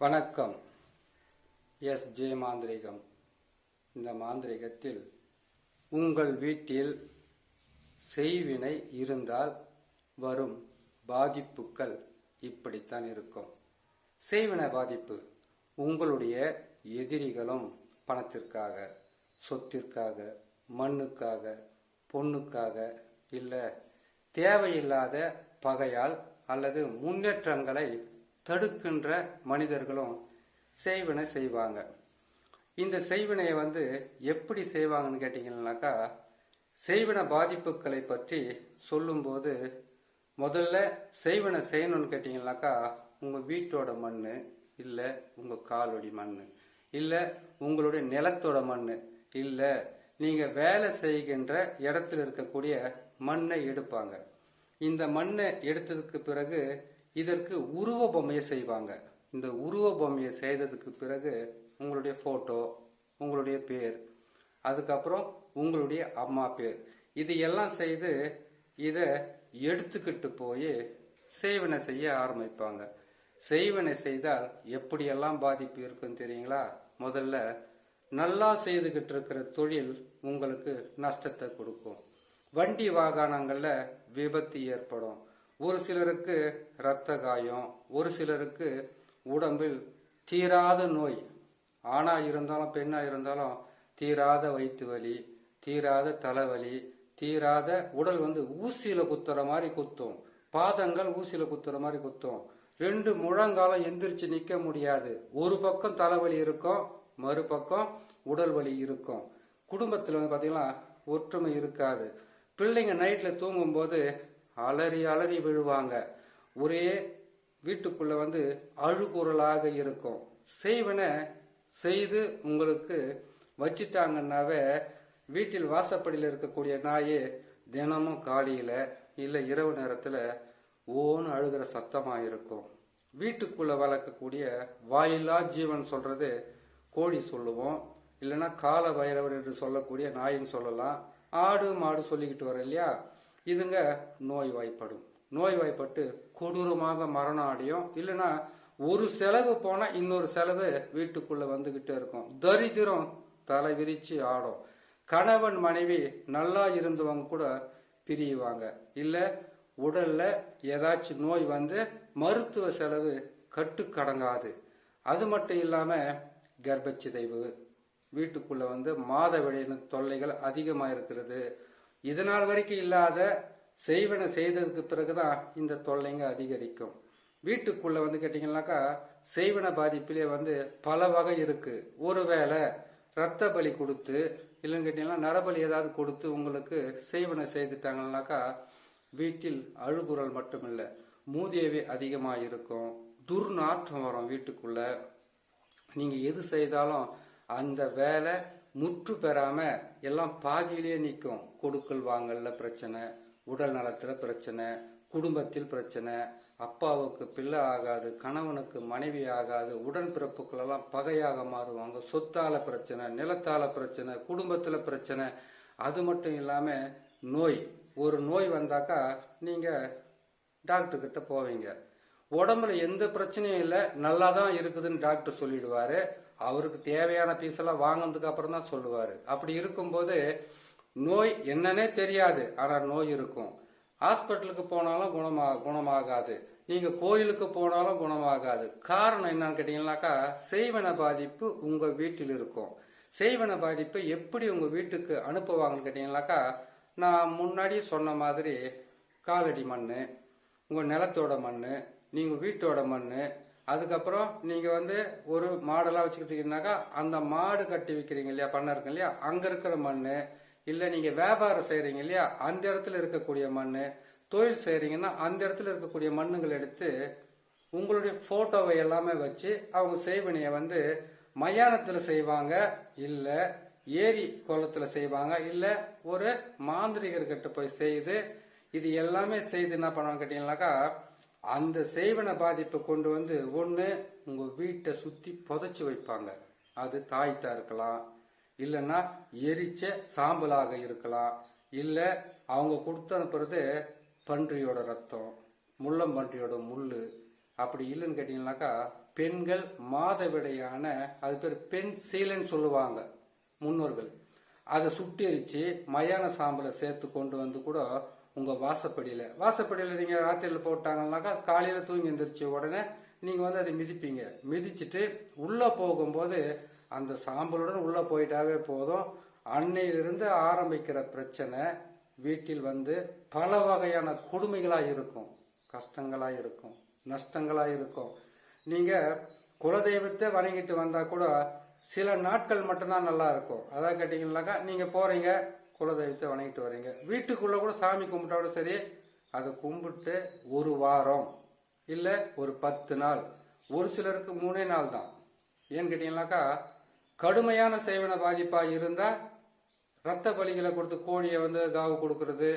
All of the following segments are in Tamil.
வணக்கம். எஸ். ஜே. மாந்திரிகம். இந்த மாந்திரிகத்தில் உங்கள் வீட்டில் செய்வினை இருந்தால் வரும் பாதிப்புகள் இப்படித்தான் இருக்கும். செய்வினை பாதிப்பு உங்களுடைய எதிரிகளும் பணத்திற்காக சொத்திற்காக மண்ணுக்காக பொண்ணுக்காக இல்லை தேவையில்லாத பகையால் அல்லது முன்னேற்றங்களை தடுக்கின்ற மனிதர்களும் செய்வினை செய்வாங்க. இந்த செய்வினையை வந்து எப்படி செய்வாங்கன்னு கேட்டிங்கன்னாக்கா செய்வின பாதிப்புகளை பற்றி சொல்லும்போது முதல்ல செய்வினை செய்யணும்னு கேட்டிங்கனாக்கா உங்கள் வீட்டோட மண் இல்லை உங்கள் காலொடி மண் இல்லை உங்களுடைய நிலத்தோட மண் இல்லை நீங்கள் வேலை செய்கின்ற இடத்துல இருக்கக்கூடிய மண்ணை எடுப்பாங்க. இந்த மண்ணை எடுத்ததுக்கு பிறகு இதற்கு உருவ பொம்மையை செய்வாங்க. இந்த உருவ பொம்மையை செய்ததுக்கு பிறகு உங்களுடைய ஃபோட்டோ உங்களுடைய பேர் அதுக்கப்புறம் உங்களுடைய அம்மா பேர். இது எல்லாம் செய்து இதை எடுத்துக்கிட்டு போய் சேவனை செய்ய ஆரம்பிப்பாங்க. செய்வனை செய்தால் எப்படியெல்லாம் பாதிப்பு இருக்குன்னு தெரியுங்களா? முதல்ல நல்லா செய்துகிட்டு இருக்கிற தொழில் உங்களுக்கு நஷ்டத்தை கொடுக்கும். வண்டி வாகனங்களில் விபத்து ஏற்படும். ஒரு சிலருக்கு இரத்த காயம் ஒரு சிலருக்கு உடம்பில் தீராத நோய் ஆணா இருந்தாலும் பெண்ணா இருந்தாலும் தீராத வயிற்று வலி தீராத தலைவலி தீராத உடல் வந்து ஊசியில குத்துற மாதிரி குத்தும் பாதங்கள் ஊசியில குத்துற மாதிரி குத்தும். ரெண்டு முழங்காலம் எந்திரிச்சு நிக்க முடியாது. ஒரு பக்கம் தலைவலி இருக்கும் மறுபக்கம் உடல் வலி இருக்கும். குடும்பத்தில் வந்து பாத்தீங்கன்னா ஒற்றுமை இருக்காது. பிள்ளைங்க நைட்ல தூங்கும்போது அலறி அலறி விழுவாங்க. ஒரே வீட்டுக்குள்ள வந்து அழுகுரலாக இருக்கும். செய்வன செய்து உங்களுக்கு வச்சிட்டாங்கன்னாவே வீட்டில் வாசப்படியில் இருக்கக்கூடிய நாயே தினமும் காலையில இல்லை இரவு நேரத்தில் ஓன்னு அழுகிற சத்தமாக இருக்கும். வீட்டுக்குள்ள வளர்க்கக்கூடிய வாயில்லா ஜீவன் சொல்றது கோழி சொல்லுவோம். இல்லைன்னா கால பைரவர் என்று சொல்லக்கூடிய நாயின்னு சொல்லலாம். ஆடு மாடு சொல்லிக்கிட்டு வர இல்லையா? இதுங்க நோய் வாய்ப்படும் நோய் வாய்ப்பட்டு கொடூரமாக மரணம் அடையும். இல்லைன்னா ஒரு செலவு போனா இன்னொரு செலவு வீட்டுக்குள்ள வந்துகிட்டே இருக்கும். தரித்திரம் தலை விரிச்சு ஆடும். கணவன் மனைவி நல்லா இருந்தவங்க கூட பிரியுவாங்க. இல்ல உடல்ல ஏதாச்சும் நோய் வந்து மருத்துவ செலவு கட்டுக்கடங்காது. அது மட்டும் இல்லாம கர்ப்பச்சிதைவு வீட்டுக்குள்ள வந்து மாதவிடையின தொல்லைகள் அதிகமா இருக்கிறது. இதனால் வரைக்கும் இல்லாத செய்வன செய்ததுக்கு பிறகுதான் இந்த தொல்லைங்க அதிகரிக்கும். வீட்டுக்குள்ள வந்து கேட்டீங்கன்னாக்கா செய்வன பாதிப்பிலே வந்து பல வகை இருக்கு. ஒருவேளை ரத்த பலி கொடுத்து இல்லைன்னு கேட்டீங்கன்னா நரபலி ஏதாவது கொடுத்து உங்களுக்கு செய்வன செய்துட்டாங்கனாக்கா வீட்டில் அழுகுரல் மட்டுமில்லை மூதியவே அதிகமாக இருக்கும் துர்நாற்றம் வரும் வீட்டுக்குள்ள. நீங்க எது செய்தாலும் அந்த வேலை முற்று பெறாம எல்லாம் பாதியிலேயே நிற்கும். கொடுக்கல் வாங்கல்ல பிரச்சனை உடல் நலத்துல பிரச்சனை குடும்பத்தில் பிரச்சனை அப்பாவுக்கு பிள்ளை ஆகாது கணவனுக்கு மனைவி ஆகாது உடன் எல்லாம் பகையாக மாறுவாங்க. சொத்தால பிரச்சனை நிலத்தால பிரச்சனை குடும்பத்துல பிரச்சனை. அது மட்டும் இல்லாம நோய். ஒரு நோய் வந்தாக்கா நீங்க டாக்டர் கிட்ட போவீங்க. உடம்புல எந்த பிரச்சனையும் இல்லை நல்லா தான் இருக்குதுன்னு டாக்டர் சொல்லிடுவாரு. அவருக்கு தேவையான பீஸ் எல்லாம் வாங்கினதுக்கு அப்புறம் தான் சொல்லுவாரு. அப்படி இருக்கும்போது நோய் என்னன்னே தெரியாது. ஆனா நோய் இருக்கும். ஹாஸ்பிட்டலுக்கு போனாலும் குணமா குணமாகாது. நீங்க கோயிலுக்கு போனாலும் குணமாகாது. காரணம் என்னன்னு கேட்டீங்கன்னாக்கா செய்வன பாதிப்பு உங்க வீட்டில் இருக்கும். செய்வன பாதிப்பை எப்படி உங்க வீட்டுக்கு அனுப்புவாங்கன்னு கேட்டீங்கன்னாக்கா நான் முன்னாடியே சொன்ன மாதிரி காலடி மண் உங்க நிலத்தோட மண் நீங்க வீட்டோட மண் அதுக்கப்புறம் நீங்க வந்து ஒரு மாடெல்லாம் வச்சுக்கிட்டீங்கன்னாக்கா அந்த மாடு கட்டி விற்கிறீங்க இல்லையா பண்ண இருக்கு இல்லையா அங்க இருக்கிற மண் இல்ல நீங்க வியாபாரம் செய்யறீங்க இல்லையா அந்த இடத்துல இருக்கக்கூடிய மண் தொழில் செய்யறீங்கன்னா அந்த இடத்துல இருக்கக்கூடிய மண்ணுங்களை எடுத்து உங்களுடைய போட்டோவை எல்லாமே வச்சு அவங்க செய்வினைய வந்து மயானத்துல செய்வாங்க இல்ல ஏரி குளத்துல செய்வாங்க இல்ல ஒரு மாந்திரிகர்கிட்ட போய் செய்து இது எல்லாமே செய்து என்ன பண்ணுவாங்க கேட்டீங்கன்னாக்கா அந்த செய்வன பாதிப்பை கொண்டு வந்து ஒன்று உங்க வீட்டை சுத்தி புதைச்சி வைப்பாங்க. அது தாய்த்தா இருக்கலாம் இல்லைன்னா எரிச்ச சாம்பலாக இருக்கலாம் இல்ல அவங்க கொடுத்து அனுப்புறது பன்றியோட ரத்தம் முள்ளம்பன்றியோட முள் அப்படி இல்லைன்னு கேட்டீங்கன்னாக்கா பெண்கள் மாதவிடையான அது பேர் பெண் சீலன்னு சொல்லுவாங்க முன்னோர்கள். அதை சுட்டெரிச்சு மயான சாம்பலை சேர்த்து கொண்டு வந்து கூட உங்க வாசப்படியில. வாசப்படியில நீங்க ராத்திரியில் போட்டாங்கன்னாக்கா காலையில தூங்கி எந்திரிச்ச உடனே நீங்க வந்து அதை மிதிப்பீங்க. மிதிச்சிட்டு உள்ள போகும்போது அந்த சாம்பலுடன் உள்ள போயிட்டாவே போதும். அன்னையிலிருந்து ஆரம்பிக்கிற பிரச்சனை வீட்டில் வந்து பல வகையான கொடுமைகளா இருக்கும். கஷ்டங்களா இருக்கும். நஷ்டங்களா இருக்கும். நீங்க குலதெய்வத்தை வணங்கிட்டு வந்தா கூட சில நாட்கள் மட்டும்தான் நல்லா இருக்கும். அதான் கேட்டீங்கன்னாக்கா நீங்க போறீங்க குலதெய்வத்தை வணங்கிட்டு வரீங்க. வீட்டுக்குள்ள கூட சாமி கும்பிட்டாலும் சரி அதை கும்பிட்டு ஒரு வாரம் இல்ல ஒரு பத்து நாள். ஒரு சிலருக்கு மூணே நாள் தான். ஏன்னு கேட்டீங்கன்னாக்கா கடுமையான சேவன பாதிப்பா இருந்தா ரத்த பலிகளை கொடுத்து கோழியை வந்து காவு கொடுக்கறது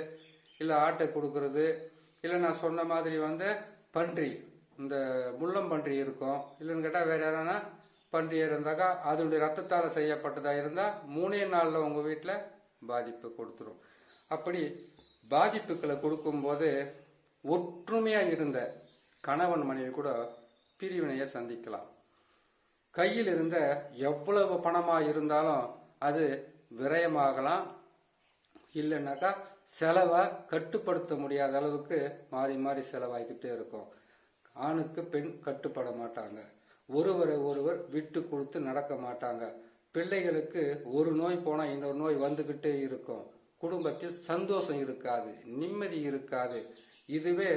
இல்லை ஆட்டை கொடுக்கறது இல்லை நான் சொன்ன மாதிரி வந்து பன்றி இந்த முள்ளம் பன்றி இருக்கும். இல்லைன்னு கேட்டால் வேற யாரானா பன்றி இருந்தாக்கா அதனுடைய ரத்தத்தால் செய்யப்பட்டதா இருந்தால் மூணே நாளில் உங்கள் வீட்டில் பாதிப்பு கொடுத்துரும். அப்படி பாதிப்புகளை கொடுக்கும்போது ஒற்றுமையாக இருந்த கணவன் மனைவி கூட பிரிவினையை சந்திக்கலாம். கையில் இருந்த எவ்வளவு பணமாக இருந்தாலும் அது விரயமாகலாம். இல்லைன்னாக்கா செலவை கட்டுப்படுத்த முடியாத அளவுக்கு மாறி மாறி செலவாகிக்கிட்டே இருக்கும். ஆணுக்கு பெண் கட்டுப்பட மாட்டாங்க. ஒருவரை ஒருவர் விட்டு கொடுத்து நடக்க மாட்டாங்க. பிள்ளைகளுக்கு ஒரு நோய் போனால் இன்னொரு நோய் வந்துக்கிட்டே இருக்கும். குடும்பத்தில் சந்தோஷம் இருக்காது நிம்மதி இருக்காது. இதுவே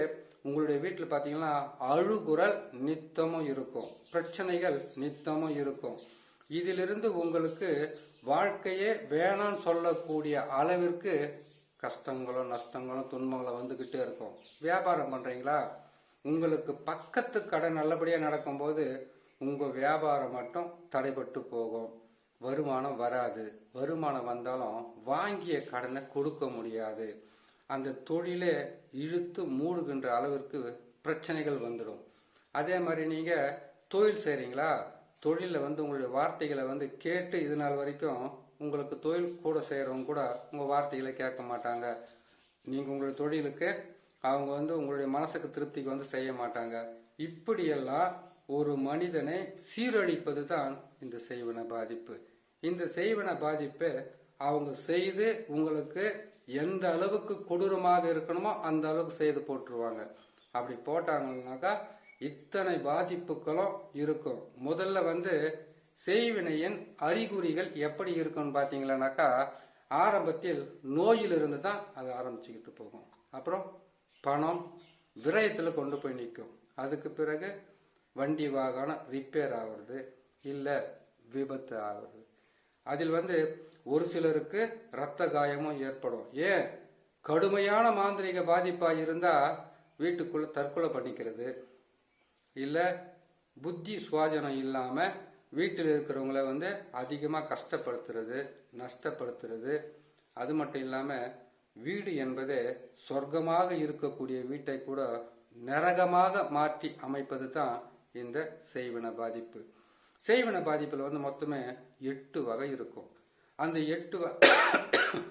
உங்களுடைய வீட்டில் பார்த்தீங்கன்னா அழுகுரல் நித்தமும் இருக்கும் பிரச்சனைகள் நித்தமும் இருக்கும். இதிலிருந்து உங்களுக்கு வாழ்க்கையே வேணாம்னு சொல்லக்கூடிய அளவிற்கு கஷ்டங்களும் நஷ்டங்களும் துன்பங்களும் வந்துக்கிட்டே இருக்கும். வியாபாரம் பண்ணுறீங்களா உங்களுக்கு பக்கத்து கடை நல்லபடியாக நடக்கும்போது உங்கள் வியாபாரம் மட்டும் தடைபட்டு போகும். வருமானம் வராது. வருமானம் வந்தாலும் வாங்கிய கடனை கொடுக்க முடியாது. அந்த தொழிலே இழுத்து மூடுகின்ற அளவிற்கு பிரச்சனைகள் வந்துடும். அதே மாதிரி நீங்கள் தொழில் செய்கிறீங்களா தொழிலில் வந்து உங்களுடைய வார்த்தைகளை வந்து கேட்டு இது நாள் வரைக்கும் உங்களுக்கு தொழில் கூட செய்கிறவங்க கூட உங்கள் வார்த்தைகளை கேட்க மாட்டாங்க. நீங்கள் உங்களுடைய தொழிலுக்கு அவங்க வந்து உங்களுடைய மனசுக்கு திருப்திக்கு வந்து செய்ய மாட்டாங்க. இப்படியெல்லாம் ஒரு மனிதனை சீரழிப்பது தான் இந்த செய்வன பாதிப்பு. இந்த செய்வன பாதிப்பை அவங்க செய்து உங்களுக்கு எந்த அளவுக்கு கொடூரமாக இருக்கணுமோ அந்த அளவுக்கு செய்து போட்டுருவாங்க. அப்படி போட்டாங்கன்னாக்கா இத்தனை பாதிப்புகளும் இருக்கும். முதல்ல வந்து செய்வினையின் அறிகுறிகள் எப்படி இருக்கும்னு பார்த்தீங்களானாக்கா ஆரம்பத்தில் நோயிலிருந்து தான் அது ஆரம்பிச்சுக்கிட்டு போகும். அப்புறம் பணம் விரயத்தில் கொண்டு போய் நிற்கும். அதுக்கு பிறகு வண்டி வாகனம் ரிப்பேர் ஆகுறது இல்லை விபத்து ஆகுறது. அதில் வந்து ஒரு சிலருக்கு ரத்த காயமும் ஏற்படும். ஏன்? கடுமையான மாந்திரிக பாதிப்பாக இருந்தால் வீட்டுக்குள்ள தற்கொலை பண்ணிக்கிறது. இல்லை புத்தி சுவாஜனம் இல்லாமல் வீட்டில் இருக்கிறவங்கள வந்து அதிகமாக கஷ்டப்படுத்துறது நஷ்டப்படுத்துறது. அது மட்டும் இல்லாமல் வீடு என்பது சொர்க்கமாக இருக்கக்கூடிய வீட்டை கூட நரகமாக மாற்றி அமைப்பது தான் இந்த செய்வன பாதிப்பு. செய்வன பாதிப்பில் வந்து மொத்தமே எட்டு வகை இருக்கும். அந்த எட்டு வ-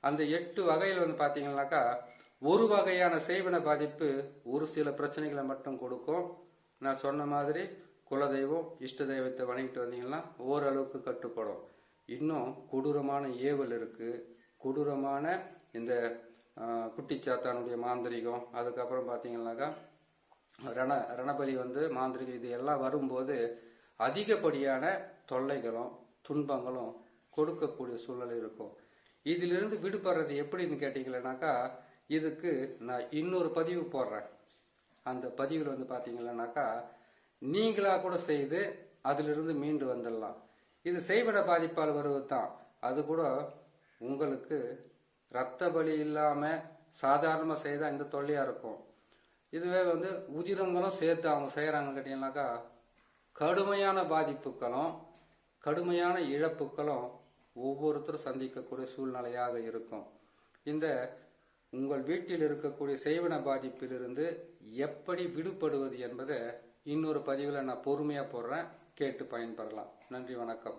அந்த எட்டு வகையில் வந்து பார்த்தீங்கன்னாக்கா ஒரு வகையான செய்வன பாதிப்பு ஒரு சில பிரச்சனைகளை மட்டும் கொடுக்கும். நான் சொன்ன மாதிரி குலதெய்வம் இஷ்ட தெய்வத்தை வணங்கிட்டு வந்தீங்கன்னா ஓரளவுக்கு கட்டுப்படும். இன்னும் கொடூரமான ஏவல் இருக்கு. கொடூரமான இந்த குட்டிச்சாத்தானுடைய மாந்திரிகம் அதுக்கப்புறம் பார்த்தீங்கன்னாக்கா ரண ரணபலி வந்து மாந்திரிகம் இது எல்லாம் வரும்போது அதிகப்படியான தொல்லைகளும் துன்பங்களும் கொடுக்கக்கூடிய சூழல் இருக்கும். இதிலிருந்து விடுபடுறது எப்படின்னு கேட்டீங்களேனாக்கா இதுக்கு நான் இன்னொரு பதிவு போடுறேன். அந்த பதிவில் வந்து பார்த்தீங்களேனாக்கா நீங்களா கூட செய்து அதிலிருந்து மீண்டு வந்துடலாம். இது செய்விட பாதிப்பால் வருவது தான். அது கூட உங்களுக்கு ரத்த பலி இல்லாமல் சாதாரணமாக செய்தால் இந்த தொல்லையாக இருக்கும். இதுவே வந்து உதிரங்களும் சேர்த்து அவங்க செய்கிறாங்க கேட்டீங்கன்னாக்கா கடுமையான பாதிப்புகளும் கடுமையான இழப்புகளும் ஒவ்வொருத்தரும் சந்திக்கக்கூடிய சூழ்நிலையாக இருக்கும். இந்த உங்கள் வீட்டில் இருக்கக்கூடிய செய்வன பாதிப்பிலிருந்து எப்படி விடுபடுவது என்பதை இன்னொரு பதிவில் நான் பொறுமையாக போடுறேன். கேட்டு பயன்பெறலாம். நன்றி வணக்கம்.